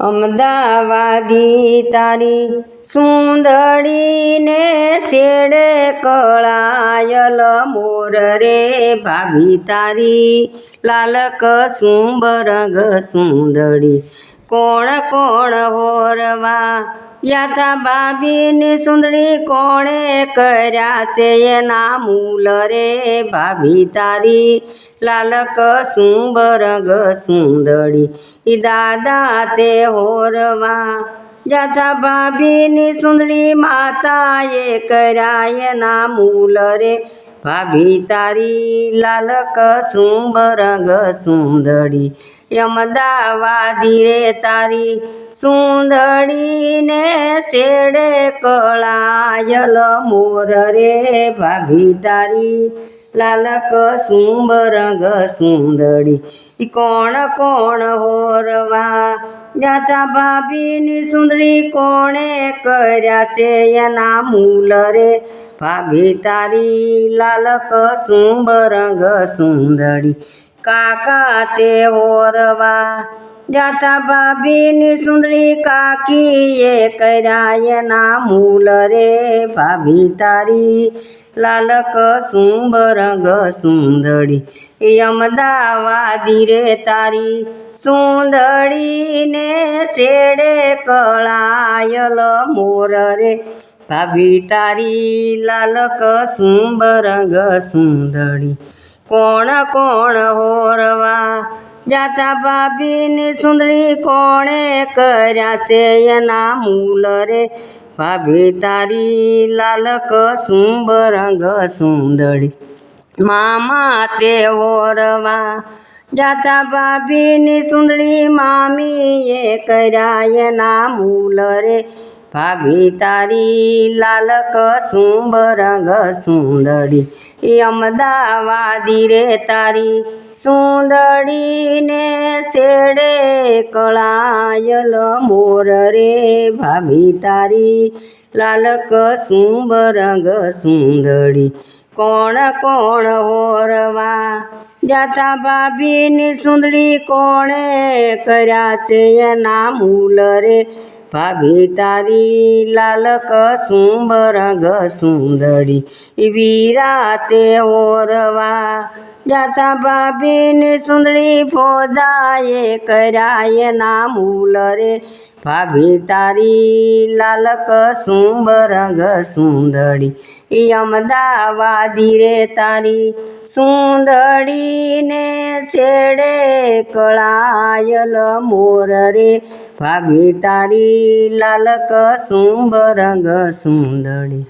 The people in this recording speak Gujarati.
અમદાવાદી તારી સુંદડીને શેડે કળાયલ મોર રે ભાભી તારી. લાલ કસુંબ રંગ સુંદડી કોણ કોણ હોરવા યાથા ભાભીની સુંદડી કોણે કર્યા છે એના મૂલ રે ભાભી તારી લાલ કસુંબ રંગ સુંદડી ઈ દાદા તે હોરવા જાથા ભાભીની સુંદડી માતાએ કર્યા એના મૂલ રે ભાભી તારી લાલ કસુંબ રંગ સુંદડી યમદાવાદી રે તારી સુંદડીને શેડે કળાયલ મોર રે ભાભી તારી લાલ કસુંબ રંગ સુંદડી ઈ કોણ કોણ હોરવા? જાતા ભાભીની સુંદરી કોણે કર્યા છે? એના મૂલ રે ભાભી તારી લાલ કસુંબ રંગ સુંદડી કાકા તે ઓરવા જાતા ભાભીની સુંદરી કાકીએ કર્યા એના મૂલ રે, ભાભી તારી લાલક સુંબરંગ સુંદડી અમદાવાદી રે તારી સુંદડીને શેડે કળાયલ મોર રે, ભાભી તારી લાલક સુંબરંગ સુંદડી કોણ કોણ હોરવા? જાતા ભાભીની સુંદરી કોણે કર્યા છે એના મૂલ રે ભાભી તારી લાલ કસુંબ રંગ સુંદરી. મામા તે ઓરવા જાતા ભાભીની સુંદરી મામીએ કર્યા એના મૂલ રે ભાભી તારી લાલક કસુંબ રંગ સુંદડી અમદાવાદી રે તારી સુંદડીને શેડે કળાયલ મોર રે. ભાભી તારી લાલક કસુંબ રંગ સુંદડી કોણ કોણ હોરવા? જાતા ભાભીની સુંદડી કોણે કર્યા છે એના મૂલ રે? ભાભી તારી લાલ કસુંબ રંગ સુંદડી ઈ વીરાતે ઓરવા. જાતા ભાભીની સુંદરી ફોદાએ કર્યા ના મૂલ રે ભાભી તારી લાલ કસુંબ રંગ સુંદડી ઈ અમદાવાદી રે તારી. સુંદરીને છેડે કળાયલ મોર રે ભાભી તારી લાલક કસુંબ રંગ સુંદડી